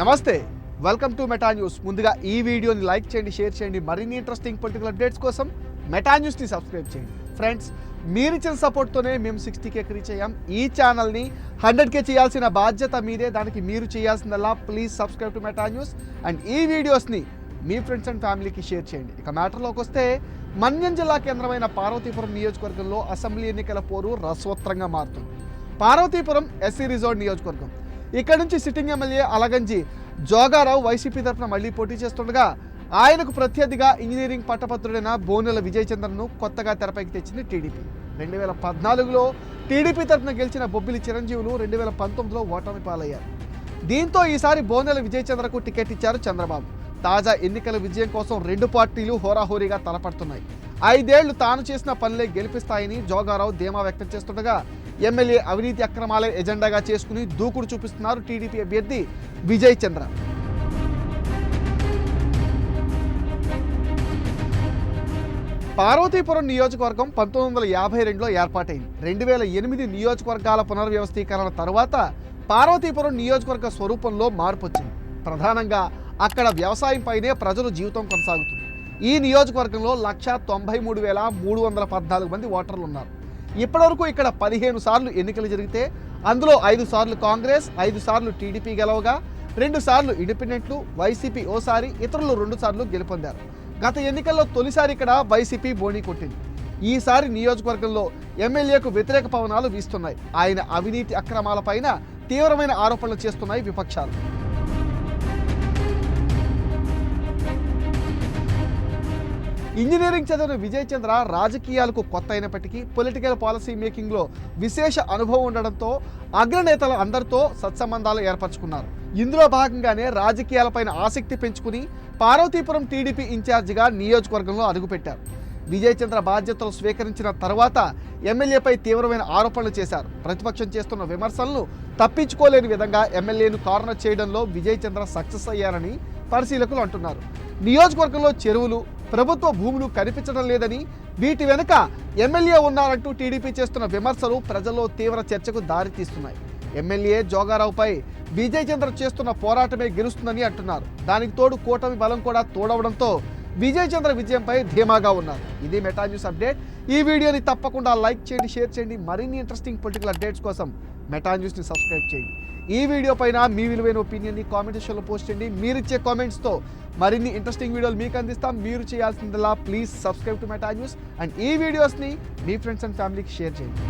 నమస్తే welcome to Meta news ముందుగా ఈ వీడియోని లైక్ చేయండి షేర్ చేయండి. మరిన్ని ఇంట్రెస్టింగ్ పొలిటికల్ అప్డేట్స్ కోసం మెటా న్యూస్ని సబ్స్క్రైబ్ చేయండి. ఫ్రెండ్స్ మీరిచ్చిన సపోర్ట్తోనే మేము సిక్స్టీ కేకి రీచ్ అయ్యాం. ఈ ఛానల్ని హండ్రెడ్ కే చేయాల్సిన బాధ్యత మీదే. దానికి మీరు చేయాల్సిందల్లా please subscribe to Meta news and ఈ వీడియోస్ని మీ ఫ్రెండ్స్ అండ్ ఫ్యామిలీకి షేర్ చేయండి. ఇక మ్యాటర్లోకి వస్తే మన్యం జిల్లా కేంద్రమైన పార్వతీపురం నియోజకవర్గంలో అసెంబ్లీ ఎన్నికల పోరు రసవత్రంగా మారుతుంది. పార్వతీపురం ఎస్సీ రిజోర్ట్ నియోజకవర్గం. ఇక్కడ నుంచి sitting MLA Alaganji Jogarao YCP తరఫున మళ్ళీ పోటీ చేస్తుండగా ఆయనకు ప్రత్యర్థిగా ఇంజనీరింగ్ పట్టభద్రుడైన బోనెల విజయచంద్రను కొత్తగా తెరపైకి తెచ్చింది టీడీపీ. రెండు వేల పద్నాలుగులో టీడీపీ తరఫున గెలిచిన బొబ్బిలి చిరంజీవులు రెండు వేల పంతొమ్మిదిలో ఓటమి పాలయ్యారు. దీంతో ఈసారి బోనెల విజయచంద్రకు టికెట్ ఇచ్చారు చంద్రబాబు. తాజా ఎన్నికల విజయం కోసం రెండు పార్టీలు హోరాహోరీగా తలపడుతున్నాయి. ఐదేళ్ళు తాను చేసిన పనులే గెలిపిస్తాయని జోగారావు ధీమా వ్యక్తం చేస్తుండగా ఎమ్మెల్యే అవినీతి అక్రమాలే ఎజెండాగా చేసుకుని దూకుడు చూపిస్తున్నారు టీడీపీ అభ్యర్థి విజయ్ చంద్ర. పార్వతీపురం నియోజకవర్గం పంతొమ్మిది వందల యాభై రెండులో ఏర్పాటైంది. రెండు వేల ఎనిమిది నియోజకవర్గాల పునర్వ్యవస్థీకరణ తర్వాత పార్వతీపురం నియోజకవర్గ స్వరూపంలో మార్పు వచ్చింది ప్రధానంగా అక్కడ వ్యవసాయంపైనే ప్రజలు జీవితం కొనసాగుతుంది. ఈ నియోజకవర్గంలో లక్ష తొంభై మూడు వేల మూడు వందల పద్నాలుగు మంది ఓటర్లు ఉన్నారు. ఇప్పటివరకు ఇక్కడ పదిహేను సార్లు ఎన్నికలు జరిగితే అందులో ఐదు సార్లు కాంగ్రెస్ ఐదు సార్లు టీడీపీ గెలవగా రెండు సార్లు ఇండిపెండెంట్లు వైసీపీ ఓసారి ఇతరులు రెండు సార్లు గెలుపొందారు. గత ఎన్నికల్లో తొలిసారి ఇక్కడ వైసీపీ బోణీ కొట్టింది. ఈసారి నియోజకవర్గంలో ఎమ్మెల్యేకు వ్యతిరేక పవనాలు వీస్తున్నాయి. ఆయన అవినీతి అక్రమాలపైన తీవ్రమైన ఆరోపణలు చేస్తున్నాయి విపక్షాలు. ఇంజనీరింగ్ చదివిన విజయ్ చంద్ర రాజకీయాలకు కొత్త అయినప్పటికీ పొలిటికల్ పాలసీ మేకింగ్లో విశేష అనుభవం ఉండడంతో అగ్రనేతల అందరితో సత్సంబంధాలు ఏర్పరచుకున్నారు. ఇందులో భాగంగానే రాజకీయాలపైన ఆసక్తి పెంచుకుని పార్వతీపురం టీడీపీ ఇన్ఛార్జిగా నియోజకవర్గంలో అడుగుపెట్టారు. విజయ్ చంద్ర బాధ్యతలు స్వీకరించిన తర్వాత ఎమ్మెల్యేపై తీవ్రమైన ఆరోపణలు చేశారు. ప్రతిపక్షం చేస్తున్న విమర్శలను తప్పించుకోలేని విధంగా ఎమ్మెల్యేను కార్నర్ చేయడంలో విజయ్ చంద్ర సక్సెస్ అయ్యారని పరిశీలకులు అంటున్నారు. నియోజకవర్గంలో చెరువులు ప్రభుత్వ భూములు కనిపించడం లేదని వీటి వెనుక ఎమ్మెల్యే ఉన్నారంటూ టీడీపీ చేస్తున్న విమర్శలు ప్రజల్లో తీవ్ర చర్చకు దారితీస్తున్నాయి ఎమ్మెల్యే జోగారావుపై విజయ్ చంద్ర చేస్తున్న పోరాటమే గెలుస్తుందని అంటున్నారు. దానికి తోడు కూటమి బలం కూడా తోడవడంతో విజయ్ చంద్ర విజయంపై ధీమాగా ఉన్నారు. ఇది మెటా న్యూస్ అప్డేట్ ఈ వీడియోని తప్పకుండా లైక్ చేయండి షేర్ చేయండి. మరిన్ని ఇంట్రెస్టింగ్ పొలిటికల్ అప్డేట్స్ కోసం మెటా న్యూస్ని సబ్స్క్రైబ్ చేయండి. ఈ వీడియో పైన మీ విలువైన ఒపీనియన్ని కామెంట్ సెక్షన్లో పోస్ట్ చేయండి. మీరు ఇచ్చే కామెంట్స్తో మరిన్ని ఇంట్రెస్టింగ్ వీడియోలు మీకు అందిస్తాం. మీరు చేయాల్సిందిలా please subscribe to Meta news and ఈ వీడియోస్ని మీ ఫ్రెండ్స్ అండ్ ఫ్యామిలీకి షేర్ చేయండి.